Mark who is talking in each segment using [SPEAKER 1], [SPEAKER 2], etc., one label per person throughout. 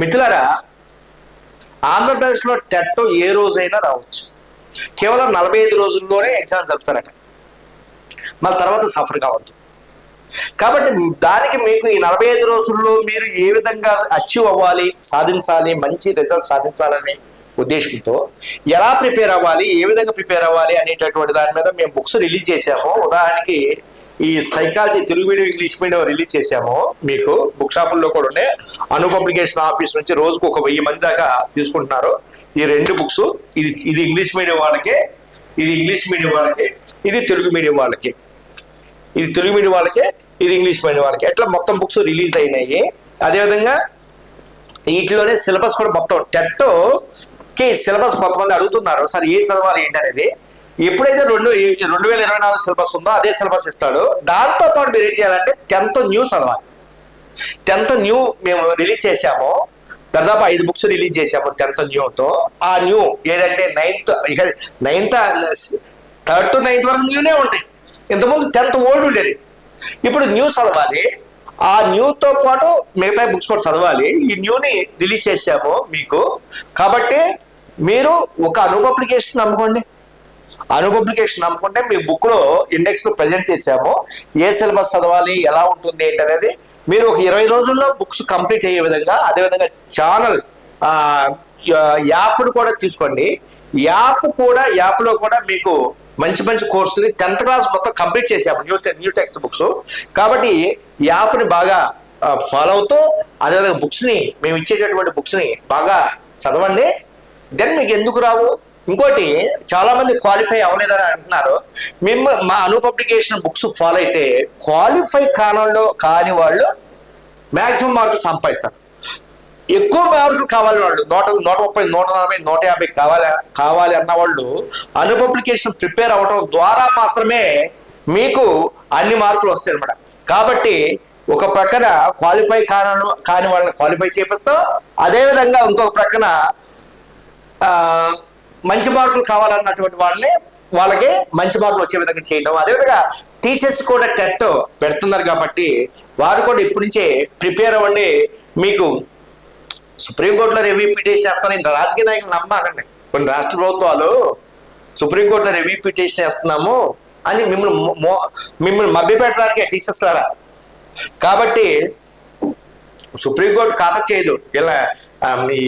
[SPEAKER 1] మిత్రులారా ఆంధ్రప్రదేశ్లో టెట్ ఏ రోజైనా రావచ్చు. కేవలం నలభై ఐదు రోజుల్లోనే ఎగ్జామ్ జరుపుతారట. మళ్ళీ తర్వాత సఫర్ కావద్దు. కాబట్టి దానికి మీకు ఈ నలభై ఐదు రోజుల్లో మీరు ఏ విధంగా అచీవ్ అవ్వాలి సాధించాలి మంచి రిజల్ట్ సాధించాలని ఉద్దేశంతో ఎలా ప్రిపేర్ అవ్వాలి ఏ విధంగా ప్రిపేర్ అవ్వాలి అనేటటువంటి దాని మీద మేము బుక్స్ రిలీజ్ చేసాము ఉదాహరణకి ఈ psychology Telugu medium English medium release చేసాము మీకు బుక్ షాపుల్లో కూడా ఉన్నాయి. అను పబ్లికేషన్ ఆఫీస్ నుంచి రోజుకు ఒక వెయ్యి మంది దాకా తీసుకుంటున్నారు. ఈ రెండు బుక్స్ ఇది ఇది ఇంగ్లీష్ మీడియం వాళ్ళకి ఇది ఇంగ్లీష్ మీడియం వాళ్ళకి ఇది తెలుగు మీడియం వాళ్ళకి. ఇది తెలుగు మీడియం వాళ్ళకే ఇది ఇంగ్లీష్ మీడియం వాళ్ళకి. అట్లా మొత్తం బుక్స్ రిలీజ్ అయినాయి. అదేవిధంగా వీటిలోనే సిలబస్ కూడా మొత్తం టెట్ కి సిలబస్ కొంతమంది అడుగుతున్నారు. సార్ ఏ చదవాలి ఏంటి అనేది ఎప్పుడైతే రెండు రెండు వేల ఇరవై నాలుగు సిలబస్ ఉందో అదే సిలబస్ ఇస్తాడు. దాంతో పాటు మీరు ఏం చేయాలంటే టెన్త్ న్యూ చదవాలి. టెన్త్ న్యూ మేము రిలీజ్ చేశాము. దాదాపు ఐదు బుక్స్ రిలీజ్ చేశాము టెన్త్ న్యూతో. ఆ న్యూ ఏదంటే నైన్త్ ఇక నైన్త్ థర్డ్ టు నైన్త్ వరకు న్యూనే ఉంటాయి. ఇంతకుముందు టెన్త్ ఓల్డ్ ఉండేది. ఇప్పుడు న్యూ చదవాలి. ఆ న్యూతో పాటు మిగతా బుక్స్ కూడా చదవాలి. ఈ న్యూని రిలీజ్ చేశాము మీకు. కాబట్టి మీరు ఒక అను పబ్లికేషన్ నమ్ముకోండి. అను పబ్లికేషన్ నమ్ముకుంటే మీ బుక్లో ఇండెక్స్లో ప్రజెంట్ చేశాము. ఏ సిలబస్ చదవాలి ఎలా ఉంటుంది ఏంటి అనేది మీరు ఒక ఇరవై రోజుల్లో బుక్స్ కంప్లీట్ అయ్యే విధంగా అదేవిధంగా ఛానల్ యాప్ను కూడా తీసుకోండి. యాప్ కూడా యాప్లో కూడా మీకు మంచి మంచి కోర్సులు టెన్త్ క్లాస్ మొత్తం కంప్లీట్ చేసాము న్యూ న్యూ టెక్స్ట్ బుక్స్ కాబట్టి యాప్ని బాగా ఫాలో అవుతూ అదేవిధంగా బుక్స్ని మేము ఇచ్చేటటువంటి బుక్స్ని బాగా చదవండి. దెన్ మీకు ఎందుకు రావు? ఇంకోటి చాలా మంది క్వాలిఫై అవ్వలేదని అంటున్నారు. మేము మా అను పబ్లికేషన్ బుక్స్ ఫాలో అయితే క్వాలిఫై కాలంలో కాని వాళ్ళు మ్యాక్సిమం మార్కులు సంపాదిస్తారు. ఎక్కువ మార్కులు కావాలి వాళ్ళు నూట నూట ముప్పై నూట నలభై నూట యాభై కావాలి కావాలి అన్న వాళ్ళు అను పబ్లికేషన్ ప్రిపేర్ అవ్వడం ద్వారా మాత్రమే మీకు అన్ని మార్కులు వస్తాయి అనమాట కాబట్టి ఒక ప్రక్కన క్వాలిఫై కాని కాని వాళ్ళని క్వాలిఫై చేపడతాం అదేవిధంగా ఇంకొక ప్రక్కన మంచి మార్కులు కావాలన్నటువంటి వాళ్ళని వాళ్ళకి మంచి మార్కులు వచ్చే విధంగా చేయడం అదేవిధంగా టీచర్స్ కూడా టెట్ పెడుతున్నారు కాబట్టి వారు కూడా ఇప్పటి నుంచే ప్రిపేర్ అవ్వండి. మీకు సుప్రీంకోర్టులో రివ్యూ పిటిషన్ చేస్తాను. రాజకీయ నాయకులు నమ్మకండి. కొన్ని రాష్ట్ర ప్రభుత్వాలు సుప్రీంకోర్టులో రివ్యూ పిటిషన్ వేస్తున్నాము అని మిమ్మల్ని మిమ్మల్ని మో- మిమ్మల్ని మభ్యపెట్టడానికి టీచర్స్ ద్వారా కాబట్టి సుప్రీంకోర్టు ఖాతా చేయదు. ఇలా మీ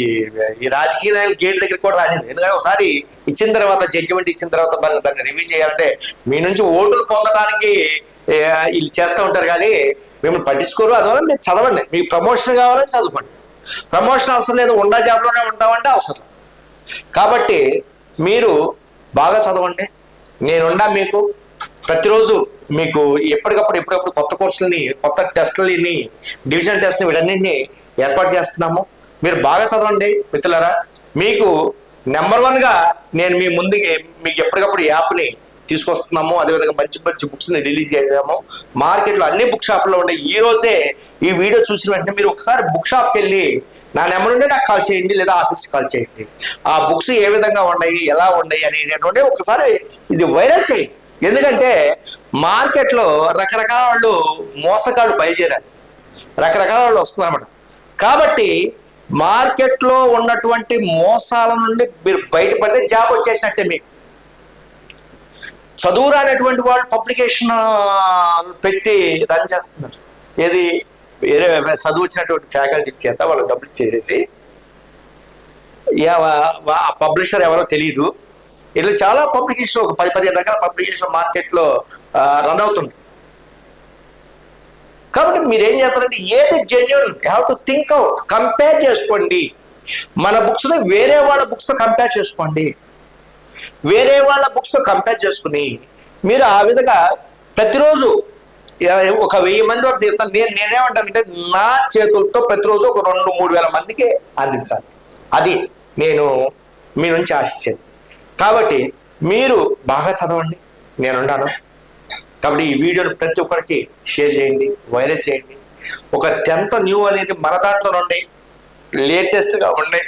[SPEAKER 1] ఈ రాజకీయ నాయకులు గేట్ దగ్గర కూడా రాలేదు ఎందుకంటే ఒకసారి ఇచ్చిన తర్వాత జడ్జిమెంట్ ఇచ్చిన తర్వాత దాన్ని దాన్ని రివ్యూ చేయాలంటే మీ నుంచి ఓటులు పొందడానికి వీళ్ళు చేస్తూ ఉంటారు కానీ మిమ్మల్ని పట్టించుకోరు. అందువల్ల మీరు చదవండి. మీకు ప్రమోషన్ కావాలని చదువుకోండి ప్రమోషన్ అవసరం లేదు. ఉండా జాబ్లోనే ఉంటామంటే అవసరం. కాబట్టి మీరు బాగా చదవండి. నేనుండా మీకు ప్రతిరోజు మీకు ఎప్పటికప్పుడు ఎప్పటికప్పుడు కొత్త కోర్సులని కొత్త టెస్టులని డివిజన్ టెస్ట్ని వీటన్నింటినీ ఏర్పాటు చేస్తున్నాము. మీరు బాగా చదవండి మిత్రులరా. మీకు నెంబర్ వన్గా నేను మీ ముందుకి మీకు ఎప్పటికప్పుడు యాప్ని తీసుకొస్తున్నాము. అదేవిధంగా మంచి మంచి బుక్స్ని రిలీజ్ చేసాము. మార్కెట్లో అన్ని బుక్ షాప్లో ఉండే ఈ రోజే ఈ వీడియో చూసిన వెంటనే మీరు ఒకసారి బుక్ షాప్కి వెళ్ళి నా నెంబర్ ఉంటే నాకు కాల్ చేయండి లేదా ఆఫీస్కి కాల్ చేయండి. ఆ బుక్స్ ఏ విధంగా ఉన్నాయి ఎలా ఉన్నాయి అనేటటువంటి ఒకసారి ఇది వైరల్ చేయండి. ఎందుకంటే మార్కెట్లో రకరకాల వాళ్ళు మోసగాళ్ళు బయలుదేరారు. రకరకాల వాళ్ళు వస్తున్నారన్నమాట. కాబట్టి మార్కెట్లో ఉన్నటువంటి మోసాల నుండి మీరు బయటపడితే జాబ్ వచ్చేసినట్టే మీకు. చదువు రానటువంటి వాళ్ళు పబ్లికేషన్ పెట్టి రన్ చేస్తున్నారు. ఏది వేరే చదువు వచ్చినటువంటి ఫ్యాకల్టీస్ చేత వాళ్ళు డబ్బులు చేసేసి ఆ పబ్లిషర్ ఎవరో తెలియదు ఇట్లా చాలా పబ్లికేషన్ ఒక పది పదిహేను రకాల పబ్లికేషన్ మార్కెట్లో రన్ అవుతుంది. కాబట్టి మీరు ఏం చేస్తారంటే ఏది genuine have to think out compare చేసుకోండి. మన బుక్స్ని వేరే వాళ్ళ బుక్స్ కంపేర్ చేసుకోండి. వేరే వాళ్ళ బుక్స్ కంపేర్ చేసుకుని మీరు ఆ విధంగా ప్రతిరోజు ఒక వెయ్యి మంది వరకు తీస్తాను. నేను నేనేమంటానంటే నా చేతులతో ప్రతిరోజు ఒక రెండు మూడు వేల మందికి అందించాలి. అది నేను మీ నుంచి ఆశించేది. కాబట్టి మీరు బాగా చదవండి. నేనుంటాను. కాబట్టి ఈ వీడియోని ప్రతి ఒక్కరికి షేర్ చేయండి వైరల్ చేయండి. ఒక టెన్త్ న్యూ అనేది మన దాంట్లో ఉన్నాయి లేటెస్ట్గా ఉన్నాయి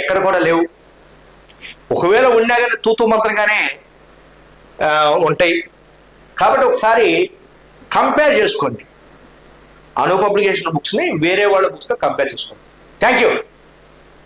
[SPEAKER 1] ఎక్కడ కూడా లేవు. ఒకవేళ ఉన్నా కానీ తూతూ మంత్రంగానే ఉంటాయి. కాబట్టి ఒకసారి కంపేర్ చేసుకోండి. అను పబ్లికేషన్ బుక్స్ని వేరే వాళ్ళ బుక్స్తో కంపేర్ చేసుకోండి. Thank you.